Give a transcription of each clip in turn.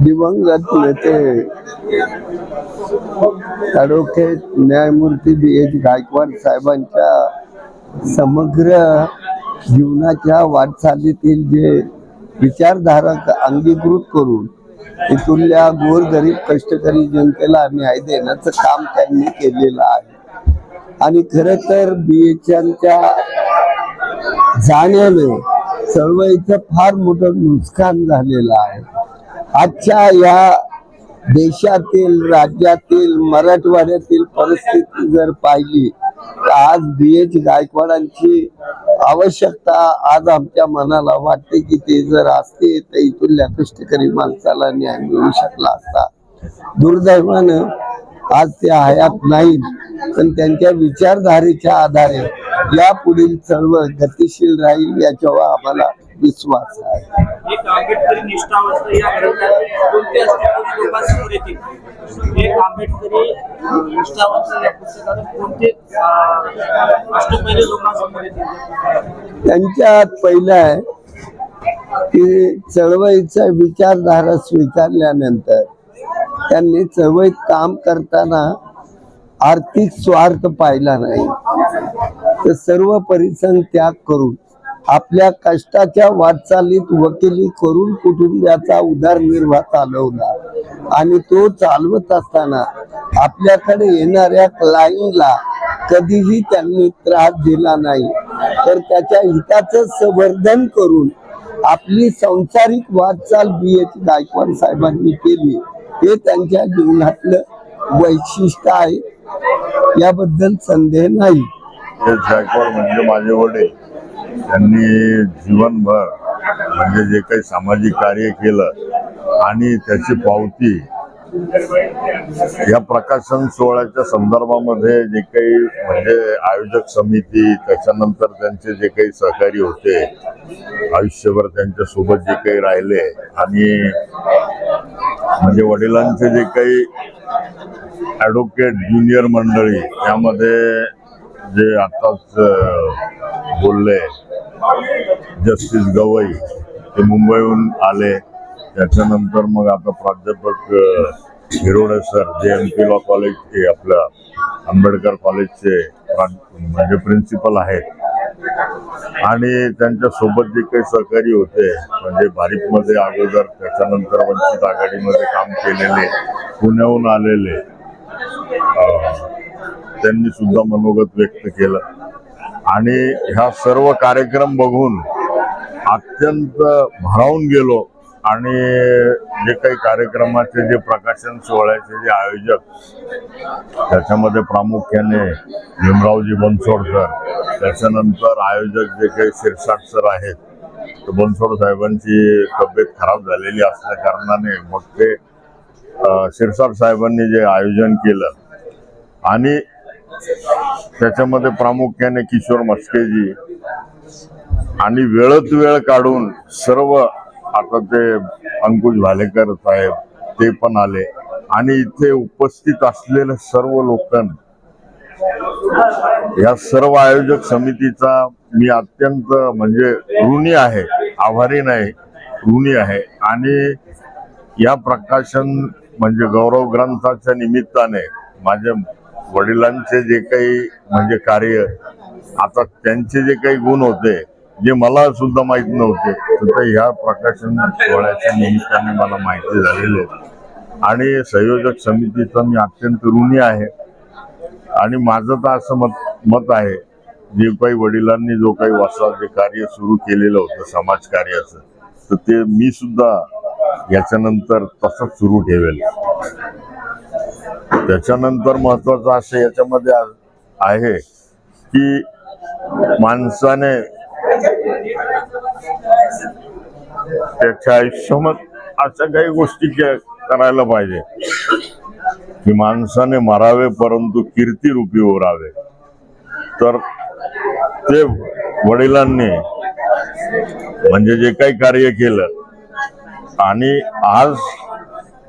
दिवंगत नेते ॲडव्होकेट न्यायमूर्ती बी. एच. गायकवाड साहेबांच्या समग्र जीवनाच्या वाटचालीतील जे विचारधारक अंगीकृत करून इथुल्या गोरगरीब कष्टकरी जनतेला न्याय देण्याचं काम त्यांनी केलेलं आहे. आणि खर तर बी जाण्याने चळवळीचं फार मोठं नुकसान झालेलं आहे. आजच्या या देशातील राज्यातील मराठवाड्यातील परिस्थिती जर पाहिली तर आज बी एच गायकवाडांची आवश्यकता आज आमच्या मनाला वाटते की ते जर असते तर इथुल्या कष्टकरी माणसाला न्याय मिळू शकला असता. दुर्दैवानं आज ते हयात नाही पण त्यांच्या विचारधारेच्या आधारे या पुढील चळवळ गतिशील राहील याच्यावर आम्हाला विश्वास आहे. आंबेडकरी आंबेडकरी निष्ठावंत या ग्रंथात कोणते अष्टपैलू लोकांसमोर येतील? एक आंबेडकरी निष्ठावंत या पुस्तकात कोणते अष्टपैले लोकांसमोर येतील? त्यांच्यात पहिलं आहे की चळवळीचा विचारधारा स्वीकारल्यानंतर त्यांनी चळवळीत काम करताना आर्थिक स्वार्थ पाहिला नाही. तर सर्व परिसर त्याग करून आपल्या कष्टाच्या वाटचालीत वकिली करून कुटुंबियाचा उदरनिर्वाह चालवला. आणि तो चालवत असताना आपल्याकडे येणाऱ्या क्लायंटला कधीही त्यांनी त्रास दिला नाही. तर त्याच्या हिताचं संवर्धन करून आपली संसारिक वाटचाल बी एच गायकवाड साहेबांनी केली. हे त्यांच्या जीवनातलं वैशिष्ट्य आहे. याबद्दल संदेह नाही. गायकवाड म्हणजे माझे वडील. त्यांनी जीवनभर म्हणजे जे काही सामाजिक कार्य केलं आणि त्याची पावती या प्रकाशन सोहळ्याच्या संदर्भामध्ये जे काही म्हणजे आयोजक समिती त्याच्यानंतर त्यांचे जे काही सहकारी होते आयुष्यभर त्यांच्यासोबत जे काही राहिले आणि म्हणजे वडिलांचे जे काही ॲडव्होकेट ज्युनियर मंडळी यामध्ये जे आताच बोलले जस्टिस गवई ते मुंबईहून आले. त्याच्यानंतर मग आता प्राध्यापक Hirode sir J M P law college हे आपलं आंबेडकर कॉलेजचे म्हणजे प्रिन्सिपल आहेत. आणि त्यांच्यासोबत जे काही सहकारी होते म्हणजे भारीपमध्ये अगोदर त्याच्यानंतर वंचित आघाडीमध्ये काम केलेले पुण्याहून आलेले अं, त्यांनी सुद्धा मनोगत व्यक्त केलं. आणि ह्या सर्व कार्यक्रम बघून अत्यंत भरावून गेलो. आणि जे काही कार्यक्रमाचे जे प्रकाशन सोहळ्याचे जे आयोजक त्याच्यामध्ये प्रामुख्याने भीमरावजी बनसोड सर त्याच्यानंतर आयोजक जे काही शिरसाट सर आहेत तर बनसोड साहेबांची तब्येत खराब झालेली असल्या कारणाने मग ते शिरसाट साहेबांनी जे आयोजन केलं. आणि त्याच्यामध्ये प्रामुख्याने किशोर मस्केजी आणि वेळत वेळ काढून सर्व आता ते अंकुश भालेकर साहेब ते पण आले. आणि इथे उपस्थित असलेले सर्व लोकांना या सर्व आयोजक समितीचा मी अत्यंत म्हणजे ऋणी आहे आभारी नाही ऋणी आहे. आणि या प्रकाशन म्हणजे गौरव ग्रंथाच्या निमित्ताने माझ्या वडिलांचे जे काही म्हणजे कार्य आता त्यांचे जे काही गुण होते जे मला सुद्धा माहीत नव्हते तर ते ह्या प्रकाशन सोहळ्याच्या निमित्ताने मला माहिती झालेली आहे आणि संयोजक समितीचा मी अत्यंत ऋणी आहे. आणि माझं तर असं मत मत आहे जे काही वडिलांनी जो काही वसा जे कार्य सुरू केलेलं होतं समाज कार्याचं तर ते मी सुद्धा याच्यानंतर तसंच सुरू ठेवेल. त्याच्यानंतर महत्वाचं असं याच्यामध्ये आहे की माणसाने त्याच्या आयुष्यामध्ये अशा काही गोष्टी के- करायला पाहिजे. की माणसाने मारावे परंतु कीर्ती रूपी उरावे तर ते वडिलांनी म्हणजे जे काही कार्य केलं आणि आज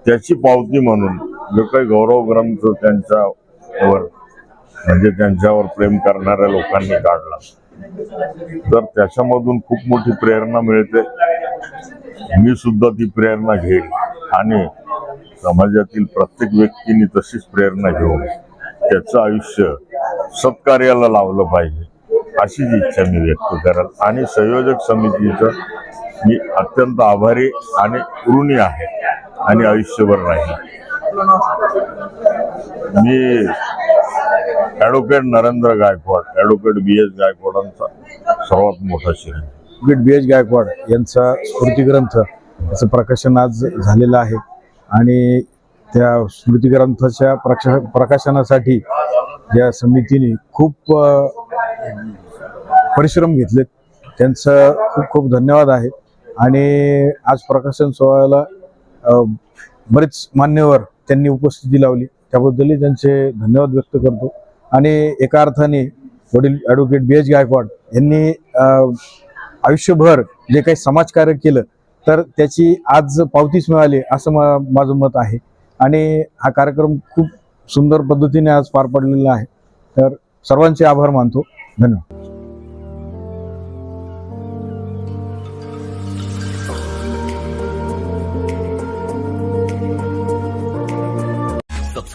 त्याची पावती म्हणून जो काही गौरव ग्रंथ त्यांच्यावर म्हणजे त्यांच्यावर प्रेम करणाऱ्या लोकांनी काढला. तर त्याच्यामधून खूप मोठी प्रेरणा मिळते. मी सुद्धा ती प्रेरणा घेईल. आणि समाजातील प्रत्येक व्यक्तीने तशीच प्रेरणा घेऊन त्याचं आयुष्य सत्कार्याला लावलं पाहिजे अशीच इच्छा मी व्यक्त कराल आणि संयोजक समितीचं मी अत्यंत आभारी आणि ऋणी आहे. आणि आयुष्यभर राहील मी advocate Narendra Gaikwad advocate B S गायकवाडांचा सर्वात मोठा शिर ॲडव्होकेट बी एस गायकवाड यांचा स्मृतिग्रंथ याचं प्रकाशन आज झालेलं आहे. आणि त्या स्मृतिग्रंथाच्या प्रका प्रकाशनासाठी या समितीने खूप परिश्रम घेतलेत. त्यांचं खूप खूप धन्यवाद आहे. आणि आज प्रकाशन सोहळ्याला बरेच मान्यवर त्यांनी उपस्थिती लावली. त्याबद्दलही त्यांचे धन्यवाद व्यक्त करतो. आणि एका अर्थाने वडील ॲडव्होकेट बी एच गायकवाड यांनी आयुष्यभर जे काही समाजकार्य केलं तर त्याची आज पावतीच मिळाली असं मा माझं मत आहे. आणि हा कार्यक्रम खूप सुंदर पद्धतीने आज पार पडलेला आहे. तर सर्वांचे आभार मानतो. धन्यवाद.